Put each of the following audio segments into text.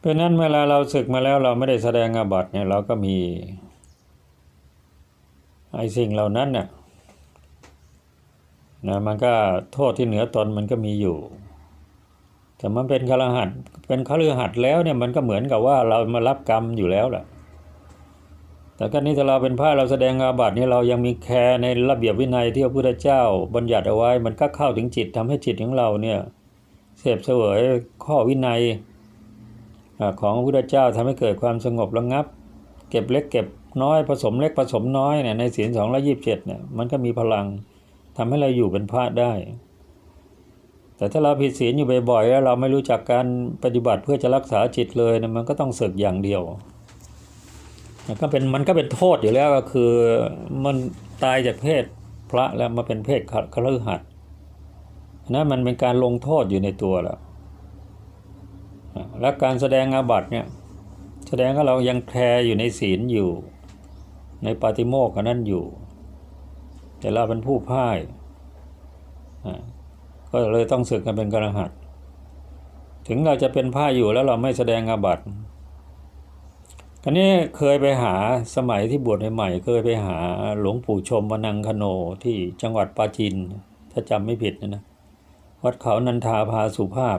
เพราะนั้นเวลาเราศึกมาแล้วเราไม่ได้แสดงอาบัติเนี่ยเราก็มีไอ้สิ่งเหล่านั้นเนี่ยนะมันก็โทษที่เหนือตนมันก็มีอยู่ แต่มันเป็นคารหัดเป็นคฤหัสถ์แล้วเนี่ยมันก็เหมือนกับว่าเรามารับกรรมอยู่แล้วแหละแต่ก็นี้ถ้าเราเป็นพระเราแสดงอาบัตินี่เรายังมีแคร์ในระเบียบวินัยที่พระพุทธเจ้า บัญญัติเอาไว้ มันก็เข้าถึงจิตทำให้จิตของเราเนี่ยเสพเสวยข้อวินัย ของพระพุทธเจ้าทำให้เกิดความสงบระงับ เก็บเล็กเก็บน้อยผสมเล็กผสมน้อยเนี่ยในศีลสองร้อยี่สิบเจ็ดเนี่ยมันก็มีพลังทำให้เราอยู่เป็นพระได้ แต่ถ้าเราผิดศีลอยู่บ่อยๆแล้วเราไม่รู้จักการปฏิบัติเพื่อจะรักษาจิตเลยเนี่ยมันก็ต้องศึกอย่างเดียวมันก็เป็นมันก็เป็นโทษอยู่แล้วก็คือมันตายจากเพศพระแล้วมาเป็นเพศคฤหัสถ์นะมันเป็นการลงโทษอยู่ในตัวแล้ว และการแสดงอาบัติเนี่ยแสดงว่าเรายังแคร์อยู่ในศีลอยู่ ในปาติโมกข์นั้นอยู่ แต่เราเป็นผู้พ่ายก็เลยต้องศึกกันเป็นกระหัตถึงเราจะเป็นผ้าอยู่แล้วเราไม่แสดงอาบัติคราวนี้เคยไปหาสมัยที่บวชใหม่ๆเคยไปหาหลวงปู่ชมวนังคโนที่จังหวัดปราจีนถ้าจำไม่ผิดนะนะวัดเขานันทาพาสุภาพ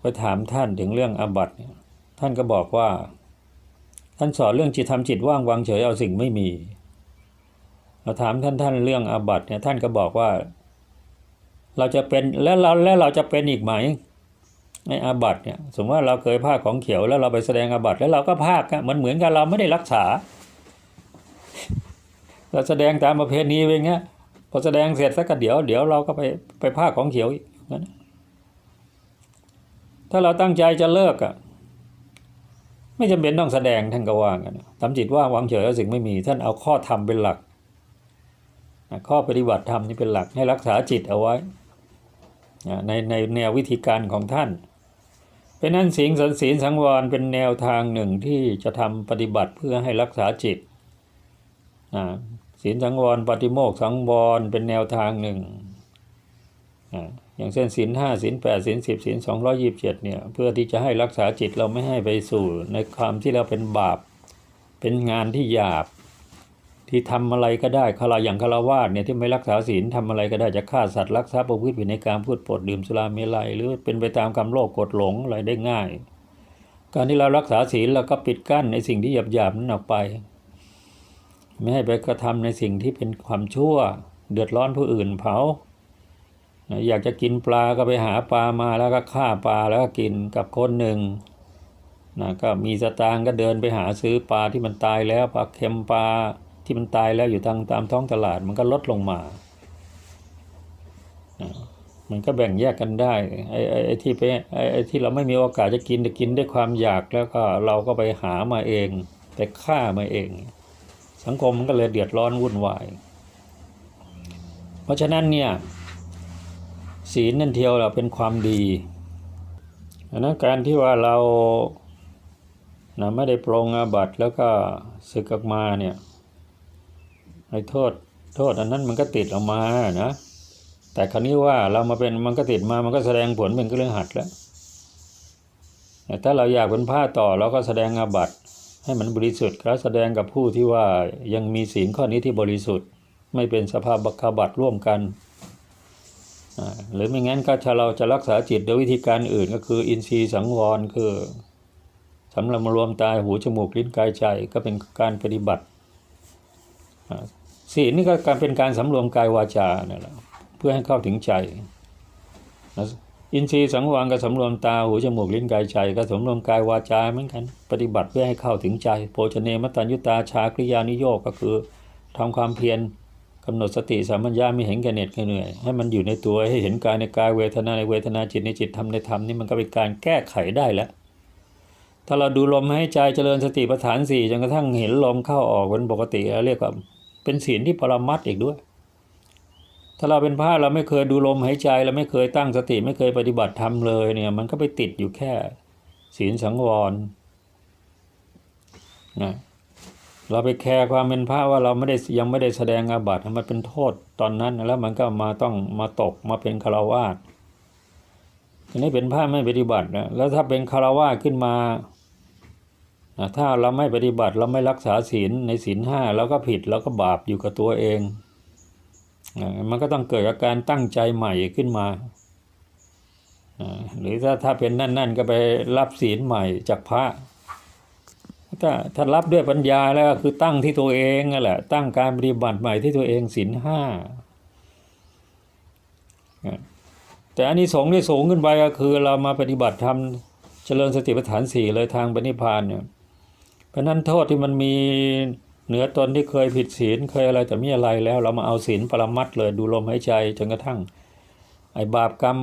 ไปถามท่านถึงเรื่องอาบัติเนี่ยท่านก็บอกว่า ท่านสอนเรื่องจิตทำจิตว่างวางเฉยเอาสิ่งไม่มีเราถามท่านท่านเรื่องอาบัติเนี่ยท่านก็บอกว่า เราจะเป็นแล้วเราแล้วเราจะเป็นอีกไหมในอาบัติเนี่ยสมมติว่าเราเคยภาคของเขียวแล้วเราไปแสดงอาบัติแล้วเราก็ภาคอะมันเหมือนกับเราไม่ได้รักษา เราแสดงตามประเพณีไปอย่างเงี้ยพอแสดงเสร็จสักกเดี๋ยวเดี๋ยวเราก็ไปไปภาคของเขียวอีกงั้น ถ้าเราตั้งใจจะเลิกอะไม่จำเป็นต้องแสดงท่านก็ว่ากันทำจิตว่างวางเฉยเอาสิ่งไม่มี ท่านเอาข้อธรรมเป็นหลัก ข้อปฏิบัติธรรมนี่เป็นหลักให้รักษาจิตเอาไว้ ในในแนววิธีการของท่าน เป็นนั้นสิงสันศีลสังวรเป็นแนวทางหนึ่งที่จะทำปฏิบัติเพื่อให้รักษาจิตนะศีลสังวรปฏิโมกข์สังวรเป็นแนวทางหนึ่ง อย่างเช่นศีลห้าศีลแปดศีลสิบศีลสองร้อยี่บเจ็ดเนี่ยเพื่อที่จะให้รักษาจิตเราไม่ให้ไปสู่ในความที่เราเป็นบาป เป็นงานที่หยาบ ที่ทำอะไรก็ได้คาราอย่างคาราวาสเนี่ยที่ไม่รักษาศีลทำอะไรก็ได้จะฆ่าสัตว์รักทรัพย์ประพฤติผิดในการพูดปดดื่มสุราเมลัยหรือเป็นไปตามกรรมโลภกดหลงอะไรได้ง่าย การที่เรารักษาศีลเราก็ปิดกั้นในสิ่งที่หยาบๆนั้นออกไป ไม่ให้ไปกระทำในสิ่งที่เป็นความชั่ว เดือดร้อนผู้อื่นเผา อยากจะกินปลาก็ไปหาปลามาแล้วก็ฆ่าปลาแล้วก็กินกับคนหนึ่งนะก็มีสตางค์ก็เดินไปหาซื้อปลาที่มันตายแล้วปลาเค็มปลาที่มันตายแล้วอยู่ทางตามท้องตลาดมันก็ลดลงมานะมันก็แบ่งแยกกันได้ไอ้ไอ้ไอ้ที่ไปไอ้ไอ้ที่เราไม่มีโอกาสจะกินจะกินด้วยความอยากแล้วก็เราก็ไปหามาเองไปฆ่ามาเอง สังคมมันก็เลยเดือดร้อนวุ่นวาย เพราะฉะนั้นเนี่ย ศีลนั่นเทียวเราเป็นความดีอันนั้นการที่ว่าเรานะไม่ได้ปรงอาบัติแล้วก็ศึกออกมาเนี่ยไอ้โทษโทษอันนั้นมันก็ติดออกมานะแต่คราวนี้ว่าเรามาเป็นมันก็ติดมามันก็แสดงผลเป็นเรื่องหัดแล้วแต่ถ้าเราอยากเป็นผ้าต่อเราก็แสดงอาบัติให้มันบริสุทธิ์แล้วแสดงกับผู้ที่ว่ายังมีศีลข้อนี้ที่บริสุทธิ์ ไม่เป็นสภาพบัคบัตร่วมกัน หรือไม่งั้นก็ถ้าเราจะรักษาจิตโดยวิธีการอื่นก็คือ อินทรีย์สังวรคือสำหรับรวมตาหูจมูกลิ้นกายใจก็เป็นการปฏิบัติศีลนี่ก็การเป็นการสำรวมกายวาจาเนี่ยแหละเพื่อให้เข้าถึงใจอินทรีย์สังวรก็สำรวมตาหูจมูกลิ้นกายใจก็สำรวมกายวาจาเหมือนกัน ปฏิบัติเพื่อให้เข้าถึงใจ โภชเนมตัญยุตาชากริยานิโยกก็คือทำความเพียร กำหนดสติสัมปัญญาไม่เห็นแก่เหน็ดแก่เหนื่อยให้มันอยู่ในตัวให้เห็นกายในกายเวทนาในเวทนาจิตในจิตธรรมในธรรมนี่มันก็เป็นการแก้ไขได้แล้ว ถ้าเราดูลมหายใจเจริญสติปัฏฐานสี่จนกระทั่งเห็นลมเข้าออกเป็นปกติแล้วเรียกว่าเป็นศีลที่ปรมัตอีกด้วย ถ้าเราเป็นพระเราไม่เคยดูลมหายใจเราไม่เคยตั้งสติไม่เคยปฏิบัติธรรมเลยเนี่ยมันก็ไปติดอยู่แค่ศีลสังวรนะ เราไปแคร์ความเป็นพระว่าเราไม่ได้ยังไม่ได้แสดงอาบัติมันเป็นโทษตอนนั้นแล้วมันก็มาต้องมาตกมาเป็นคารวาสอันนี้เป็นพระไม่ปฏิบัตินะแล้วถ้าเป็นคารวะขึ้นมาถ้าเราไม่ปฏิบัติเราไม่รักษาศีลในศีลห้าเราก็ผิดเราก็บาปอยู่กับตัวเองมันก็ต้องเกิดอาการตั้งใจใหม่ขึ้นมาหรือถ้าถ้าเป็นนั่นๆก็ไปรับศีลใหม่จากพระ ถ้าถ้ารับด้วยปัญญาแล้วก็คือตั้งที่ตัวเองนั่นแหละ ตั้งการปฏิบัติใหม่ที่ตัวเองศีลห้าแต่อันนี้สงส์ที่สูงขึ้นไปก็คือเรามาปฏิบัติธรรมเจริญสติปัฏฐานสี่เลยทางปณิพานเนี่ยเพราะนั้นโทษที่มันมีเหนือตนที่เคยผิดศีลเคยอะไรแต่มีอะไรแล้ว เรามาเอาศีลปรมัตถ์เลยดูลมหายใจจนกระทั่ง ไอ้บาปกรรม